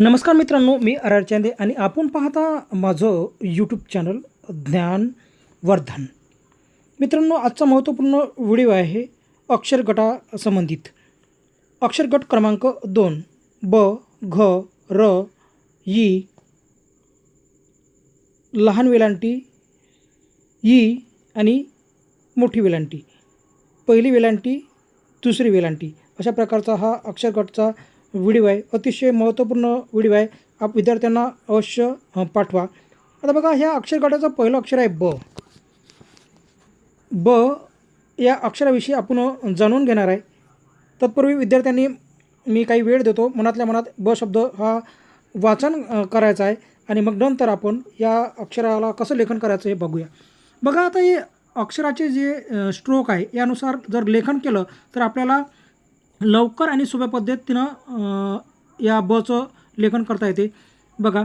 नमस्कार मित्रांनो मी आर चांदे आणि आपण पाहता माझं यूट्यूब चॅनल ज्ञानवर्धन मित्रांनो आजचा महत्त्वपूर्ण व्हिडिओ आहे अक्षरगटासंबंधित अक्षरगट क्रमांक दोन ब घ र ई लहान वेलांटी ई आणि मोठी वेलांटी. पहिली वेलांटी दुसरी वेलांटी. अशा प्रकारचा हा अक्षरगटचा व्हिडिओ आहे. अतिशय महत्त्वपूर्ण व्हिडिओ आहे. आप विद्यार्थ्यांना अवश्य पाठवा. आता बघा ह्या अक्षरकाटाचं पहिलं अक्षर आहे ब. ब या अक्षराविषयी आपण जाणून घेणार आहे. तत्पूर्वी विद्यार्थ्यांनी मी काही वेळ देतो. मनातल्या मनात ब शब्द हा वाचन करायचा आहे. आणि मग नंतर आपण या अक्षराला कसं लेखन करायचं हे बघूया. बघा आता हे अक्षराचे जे स्ट्रोक आहे यानुसार जर लेखन केलं तर आपल्याला लवकर आणि सोप्या पद्धतीनं या बचं लेखन करता येते. बघा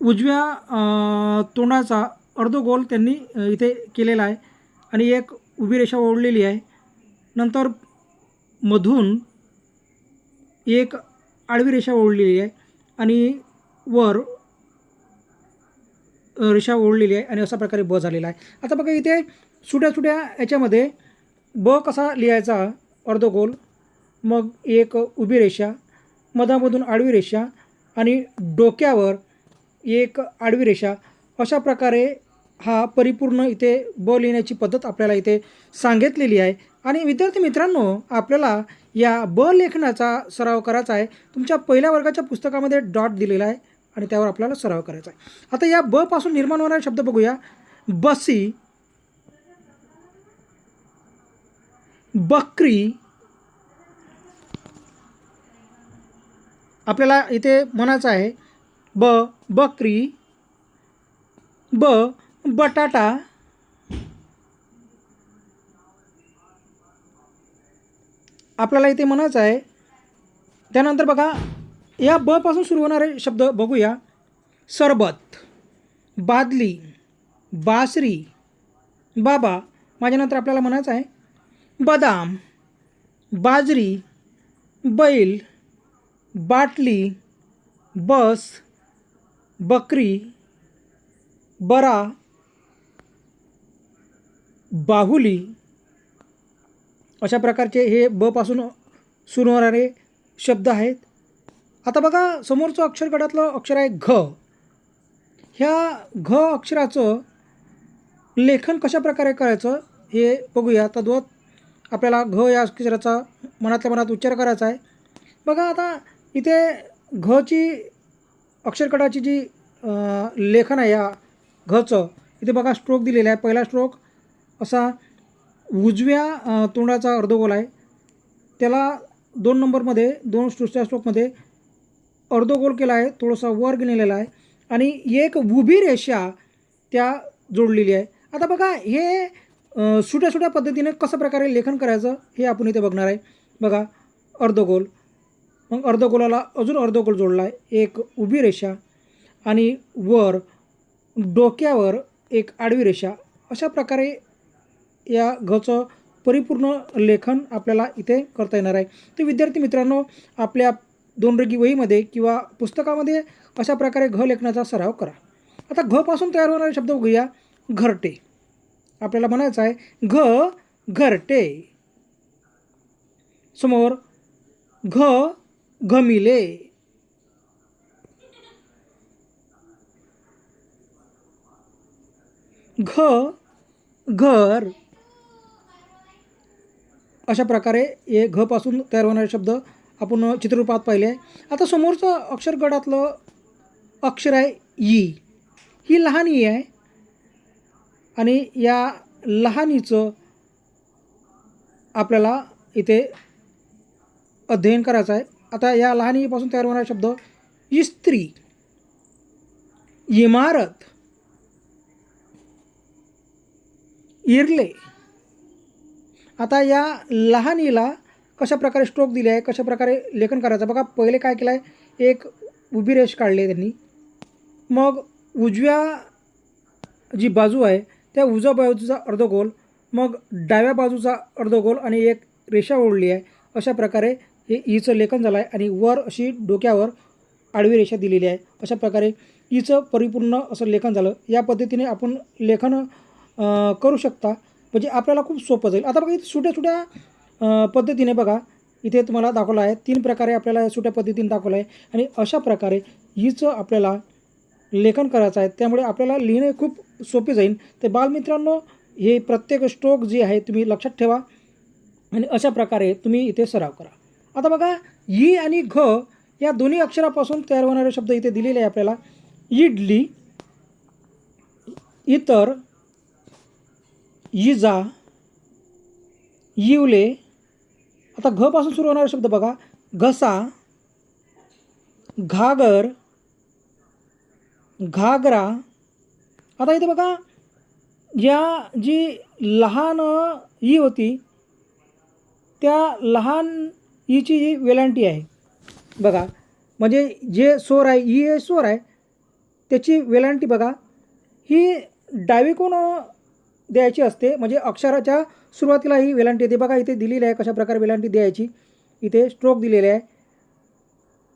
उजव्या तोंडाचा अर्धगोल त्यांनी इथे केलेला आहे आणि एक उभी रेषा ओढलेली आहे. नंतर मधून एक आडवी रेषा ओढलेली आहे आणि वर रेषा ओढलेली आहे आणि अशा प्रकारे ब झालेला आहे. आता बघा इथे सुट्या सुट्या याच्यामध्ये ब कसा लिहायचा? अर्धगोल मग एक उभी रेषा मधामधून आडवी रेषा आणि डोक्यावर एक आडवी रेषा. अशा प्रकारे हा परिपूर्ण इथे ब लिहिण्याची पद्धत आपल्याला इथे सांगितलेली आहे. आणि विद्यार्थी मित्रांनो आपल्याला या ब लेखनाचा सराव करायचा आहे. तुमच्या पहिल्या वर्गाच्या पुस्तकामध्ये डॉट दिलेला आहे आणि त्यावर आपल्याला सराव करायचा आहे. आता या ब पासून निर्माण होणारे शब्द बघूया. बसी बकरी. आपल्याला इथे म्हणायचं आहे ब बकरी ब बटाटा आपल्याला इथे म्हणायचं आहे त्यानंतर बघा या ब पासून सुरू होणारे शब्द बघूया. सरबत बादली बासरी बाबा माझ्यानंतर आपल्याला म्हणायचं आहे बदाम बाजरी बैल बाटली बस बकरी बरा बाहुली. अशा प्रकारचे हे ब पासून सुरू होणारे शब्द आहेत. आता बघा समोरचं अक्षर गटातलं अक्षर आहे घ. ह्या घ अक्षराचं लेखन कशा प्रकारे करायचं हे बघूया. तद्वत आपल्याला घ या अक्षराचा मनातल्या मनात उच्चार करायचा आहे. बघा आता इथे घची अक्षरकटाची जी लेखन आहे या घचं इथे बघा स्ट्रोक दिलेला आहे. पहिला स्ट्रोक असा उजव्या तोंडाचा अर्धगोल आहे. त्याला दोन नंबरमध्ये दोन दुसऱ्या स्ट्रोकमध्ये अर्धगोल केला आहे. थोडासा वर गेलेला आहे. आणि एक उभी रेषा त्या जोडलेली आहे. आता बघा हे सुट्या सुट्या पद्धतीने कसं प्रकारे लेखन करायचं हे आपण इथे बघणार आहे. बघा अर्धगोल मग अर्धगोलाला अजून अर्धगोल जोडला आहे. एक उभी रेषा आणि वर डोक्यावर एक आडवी रेषा. अशा प्रकारे या घचं परिपूर्ण लेखन आपल्याला इथे करता येणार आहे. तर विद्यार्थी मित्रांनो आपल्या दोनरगी वहीमध्ये किंवा पुस्तकामध्ये अशा प्रकारे घ लेखनाचा सराव करा. आता घ पासून तयार होणारे शब्द बघूया. घरटे. आपल्याला म्हणायचं आहे घ घरटे. समोर घ घमिले. घ घर. अशा प्रकारे हे घपासून तयार होणारे शब्द आपण चित्ररूपात पाहिले आहे. आता समोरचं अक्षरगडातलं अक्षर आहे ई. ही लहान ई आहे. आणि या लहानीचं आपल्याला इथे अध्ययन करायचं आहे. आता या लहानीपासून तयार होणारा शब्द इस्त्री इमारत इरले. आता या लहानीला कशा प्रकारे स्ट्रोक दिले आहे कशा प्रकारे लेखन करायचं बघा पहिले काय केलं आहे एक उभी रेष काढली आहे त्यांनी. मग उजव्या जी बाजू आहे त्या उजव्या बाजूचा अर्धगोल मग डाव्या बाजूचा अर्धगोल आणि एक रेषा ओढली आहे. अशा प्रकारे हे ईचं लेखन झालं आहे आणि वर अशी डोक्यावर आडवी रेषा दिलेली आहे. अशा प्रकारे ईचं परिपूर्ण असं लेखन झालं. या पद्धतीने आपण लेखन करू शकता. म्हणजे आपल्याला खूप सोपं जाईल. आता बघा इथे सुट्या सुट्या पद्धतीने बघा. इथे तुम्हाला दाखवलं आहे. तीन प्रकारे आपल्याला सुट्या पद्धतीने दाखवलं आहे. आणि अशा प्रकारे ईचं आपल्याला लेखन करायचं आहे. त्यामुळे आपल्याला लिहिणे खूप सोपे जाईल ते बालमित्रांनो हे प्रत्येक स्ट्रोक जे आहे तुम्ही लक्षात ठेवा. आणि अशा प्रकारे तुम्ही इथे सराव करा. आता बघा ई आणि घ या दोन्ही अक्षरापासून तयार होणारे शब्द इथे दिलेले आहे आपल्याला. इडली इतर इजा इवले. आता घ पासून सुरू होणारे शब्द बघा. घसा घागर घागरा आता इथे बघा या जी लहान ई होती त्या लहान ईची जी वेलांटी आहे बघा म्हणजे जे स्वर आहे ई हे स्वर आहे त्याची वेलांटी बघा ही डावीकडून द्यायची असते म्हणजे अक्षराच्या सुरुवातीला ही वेलांटी येते. बघा इथे दिलेली आहे कशा प्रकारे वेलांटी द्यायची इथे स्ट्रोक दिलेले आहे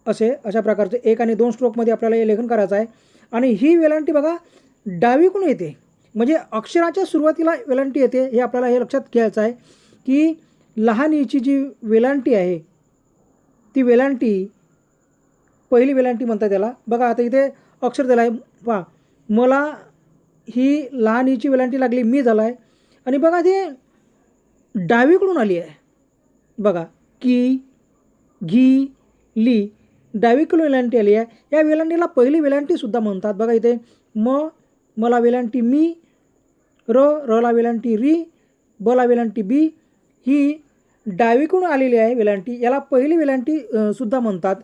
असे अशा प्रकारचे एक आणि दोन स्ट्रोकमध्ये आपल्याला हे लेखन करायचं आहे. आणि ही वेलांटी बघा डावीकडून येते. म्हणजे अक्षराच्या सुरुवातीला वेलांटी येते हे आपल्याला हे लक्षात घ्यायचं आहे की लहान ईची जी वेलांटी आहे ती वेलांटी पहिली वेलांटी म्हणतात त्याला. बघा आता इथे अक्षर दिलं आहे पहा मला ही लहान ईची वेलांटी लागली मी झाला आहे आणि बघा ते डावीकडून आली आहे. बघा की घी ली डावीकडून वेलांटी आली आहे. या वेलांटीला पहिली वेलांटीसुद्धा म्हणतात. बघा इथे म मला वेलांटी मी र रला वेलांटी री बला वेलांटी बी ही डावीकडून आलेली आहे वेलांटी. याला पहिली वेलांटी सुद्धा म्हणतात.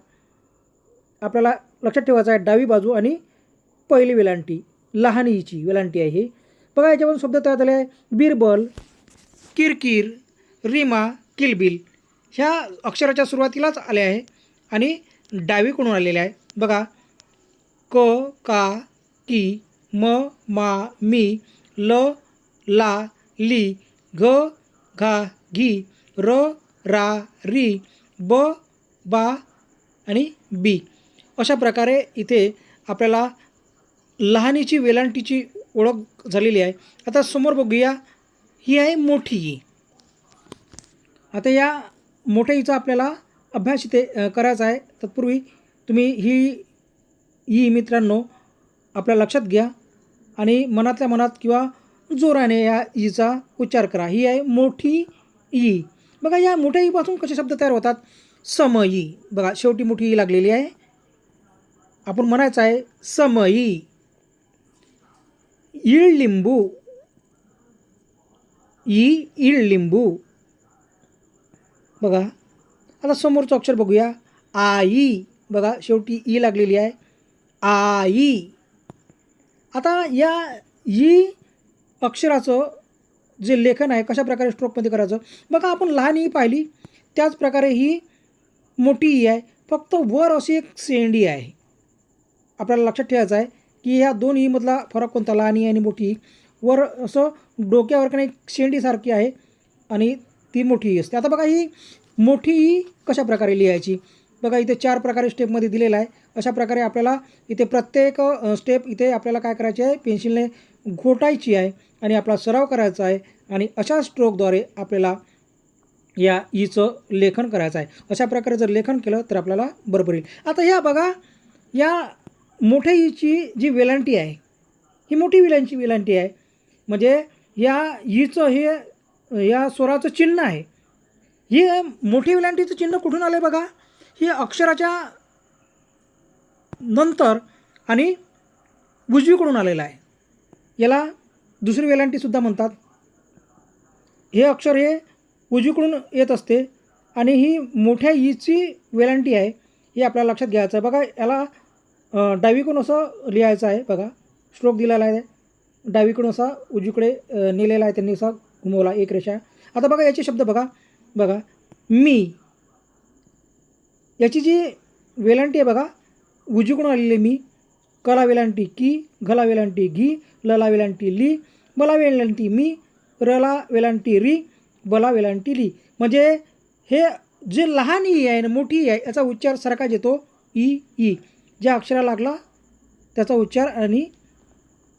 आपल्याला लक्षात ठेवायचं आहे डावी बाजू आणि पहिली वेलांटी. लहान ईची वेलांटी आहे ही. बघा याच्यापासून शब्द तयार झाले आहे. बिरबल किरकिर रीमा किलबिल. ह्या अक्षराच्या सुरुवातीलाच आले आहे आणि डावीकडून आलेले आहे. बघा क का की म मा मी ल ला ली घ घा घी र रा री ब बा आणि बी. अशा प्रकारे इथे आपल्याला लहानीची वेलांटीची ओळख झालेली आहे. आता समोर बघूया ही आहे मोठी ई. आता या मोठ्या ईचा आपल्याला अभ्यास इथे करायचा आहे. तत्पूर्वी तुम्ही ही ई मित्रांनो आपल्या लक्षात घ्या. आणि मनातल्या मनात किंवा जोराने या ईचा उच्चार करा. ही आहे मोठी ई. बघा या मोठ्या ईपासून कसे शब्द तयार होतात? समयी. बघा शेवटी मोठी ई लागलेली आहे. आपण म्हणायचं आहे समई इळलिंबू. ई इळलिंबू. बघा आता समोरचं अक्षर बघूया. आई. बघा शेवटी ई लागलेली आहे. आई. आता या ई अक्षराचं जे लेखन आहे कशा प्रकारे स्ट्रोकमध्ये करायचं? बघा आपण लहान ई पाहिली त्याच प्रकारे ही मोठी ई आहे. फक्त वर अशी एक सेंडी आहे. आपल्याला लक्षात ठेवायचं आहे की ह्या दोन ईमधला फरक कोणता? लहान ई आणि मोठी ई. वर असं डोक्यावर का नाही शेंडीसारखी आहे आणि ती मोठी ई असते. आता बघा ही मोठी ई कशा प्रकारे लिहायची? बघा इथे चार प्रकारे स्टेपमध्ये दिलेला आहे. अशा प्रकारे आपल्याला इथे प्रत्येक स्टेप इथे आपल्याला काय करायची आहे? पेन्सिलने घोटायची आहे आणि आपला सराव करायचा आहे आणि अशा स्ट्रोकद्वारे आपल्याला या ईचं लेखन करायचं आहे. अशा प्रकारे जर लेखन केलं तर आपल्याला बरोबर येईल. आता ह्या बघा या मोठ्या ईची जी वेलांटी आहे ही मोठी विलांची वेलांटी आहे. म्हणजे या ईचं हे या स्वराचं चिन्ह आहे. ही मोठी वेलांटीचं चिन्ह कुठून आलं आहे बघा? ही अक्षराच्या नंतर आणि उजवीकडून आलेला आहे. याला दुसरी वेलांटीसुद्धा म्हणतात. हे अक्षर हे उजवीकडून येत असते आणि ही मोठ्या e ईची वेलांटी आहे हे आपल्याला लक्षात घ्यायचं आहे. बघा याला डावीकडून असं लिहायचं आहे. बघा स्ट्रोक दिलेला आहे. डावीकडून असा उजवीकडे नेलेला आहे. त्यांनी असा घुमवला एक रेषा. आता बघा याचे शब्द बघा. बघा मी. याची जी वेलांटी आहे बघा उजवीकडून आलेली मी. कला वेलांटी की घला वेलांटी घी लला वेलांटी ली मला वेलांटी मी रला वेलांटी री बला वेलांटी ली. म्हणजे हे जे लहान ई आहे ना मोठी ई आहे याचा उच्चार सारखाच येतो ई ई. ज्या अक्षरा लागला त्याचा उच्चार आणि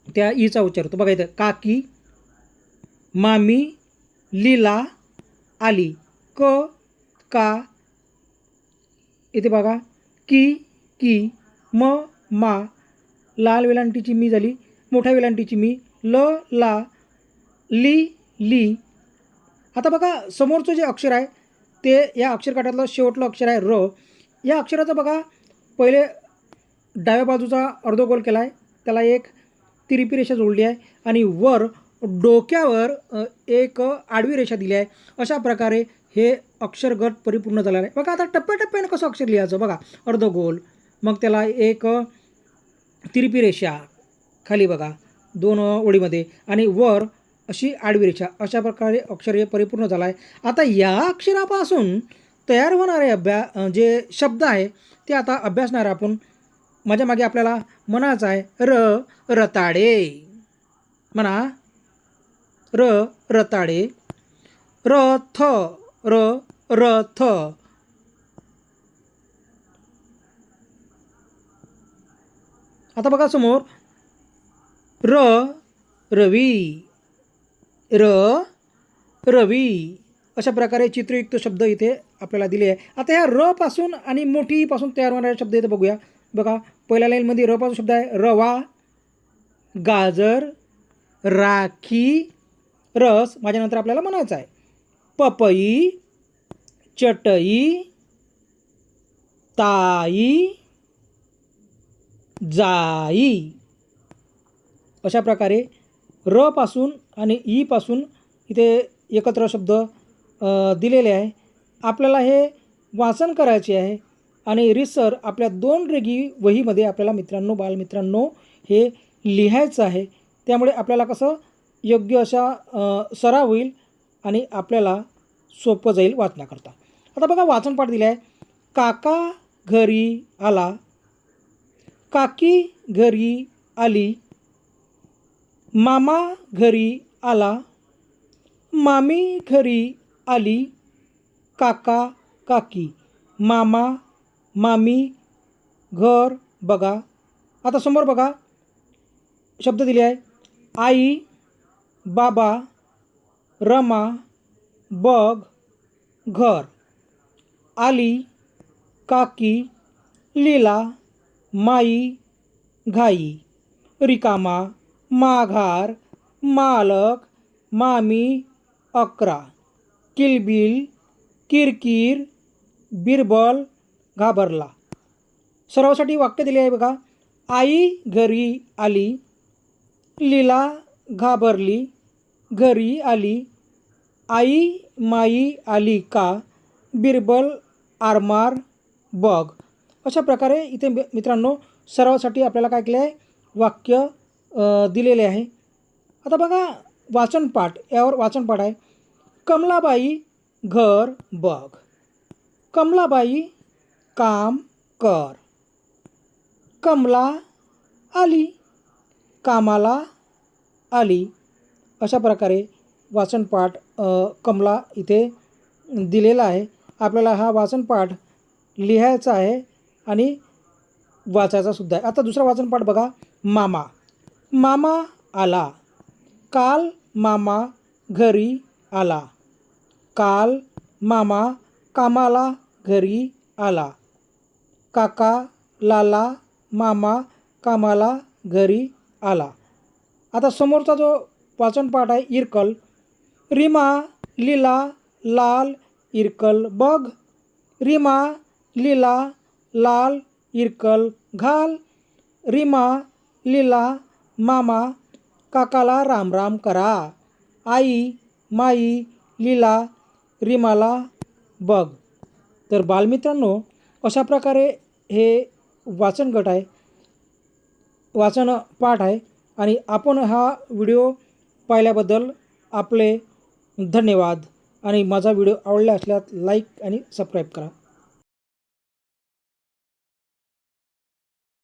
त्या ईचा उच्चार होतो. बघा इथं काकी मामी लीला आली क का. इथे बघा की की. म मा लाल वेलांटीची मी झाली मोठ्या वेलांटीची मी ल ला ली ली. आता बघा समोरचं जे अक्षर आहे ते या अक्षरकाठातलं शेवटलं अक्षर आहे र. या अक्षराचं बघा पहिले डाव्या बाजूचा अर्धगोल केला आहे त्याला एक तिरपी रेषा जोडली आहे आणि वर डोक्यावर एक आडवी रेषा दिली आहे. अशा प्रकारे हे अक्षरगट परिपूर्ण झालेलं आहे. बघा आता टप्प्याटप्प्यानं कसं अक्षर लिहायचं बघा. अर्धगोल मग त्याला एक तिरपी रेषा खाली बघा. दोन ओळीमध्ये. आणि वर अशी आडवी रेषा. अशा प्रकारे अक्षर हे परिपूर्ण झालं आहे आता या अक्षरापासून तयार होणारे अभ्या जे शब्द आहे ते आता अभ्यासणार आपण. माझ्या मागे आपल्याला म्हणायचं आहे र रताडे. म्हणा. र रताडे. रथ र रथ आता बघा समोर. र रवी. र रवी. अशा प्रकारे चित्रयुक्त शब्द इथे आपल्याला दिले आहे. आता ह्या र पासून आणि मोठीपासून तयार होणारे शब्द इथे बघूया. बघा पहिल्या लाईनमध्ये र पासून शब्द आहे. रवा गाजर राखी रस. माझ्यानंतर आपल्याला म्हणायचं आहे. पपई चटई ताई जाई. अशा प्रकारे र पासून आणि ई पासून इथे एकत्र शब्द दिलेले आहे. आपल्याला हे वाचन करायचे आहे आणि रिसर आपल्या दोन रेगी वहीमध्ये आपल्याला मित्रांनो बालमित्रांनो हे लिहायचं आहे. त्यामुळे आपल्याला कसं योग्य अशा सराव होईल आणि आपल्याला सोपं जाईल वाचण्याकरता आता बघा वाचनपाठ दिलं आहे. काका घरी आला. काकी घरी आली, मामा घरी आला, मामी घरी आली, काका, काकी, मामा, मामी, घर बघा. आता समोर बघा. शब्द दिले आहे. आई, बाबा, रमा, बघ, घर. आली, काकी, लीला माई घाई रिकामा माघार मालक मामी अकरा किलबिल किरकिर बिरबल घाबरला. सरावासाठी वाक्य दिले आहे बघा. आई घरी आली लीला घाबरली घरी आली आई माई आली का बिरबल आरमार बघ. अशा प्रकारे इथे मि- मित्रांनो सरावासाठी आपल्याला काय केलं आहे वाक्य दिलेले आहे. आता बघा वाचनपाठ यावर वाचनपाठ आहे. कमलाबाई घर बघ. कमलाबाई काम कर. कमला आली कामाला आली. अशा प्रकारे वाचनपाठ कमला इथे दिलेला आहे. आपल्याला हा वाचनपाठ लिहायचा आहे. आणि वाचायचा सुद्धा आहे. आता दुसरा वाचनपाठ बघा. मामा. मामा आला. काल मामा घरी आला. काल मामा कामाला घरी आला. काका लाला मामा कामाला घरी आला. आता समोरचा जो वाचनपाठ आहे इरकल. रिमा लीला लाल इरकल. बघ. रिमा लीला लाल इरकल घाल. रीमा लीला मामा काकाला राम राम करा. आई माई लीला रीमाला बघ. तर बालमित्रांनो अशा प्रकारे हे वाचन गट आहे. वाचन पाठ आहे. आणि आपण हा व्हिडिओ पाहिल्याबद्दल आपले धन्यवाद. आणि माझा व्हिडिओ आवडला असल्यास लाईक आणि सबस्क्राईब करा.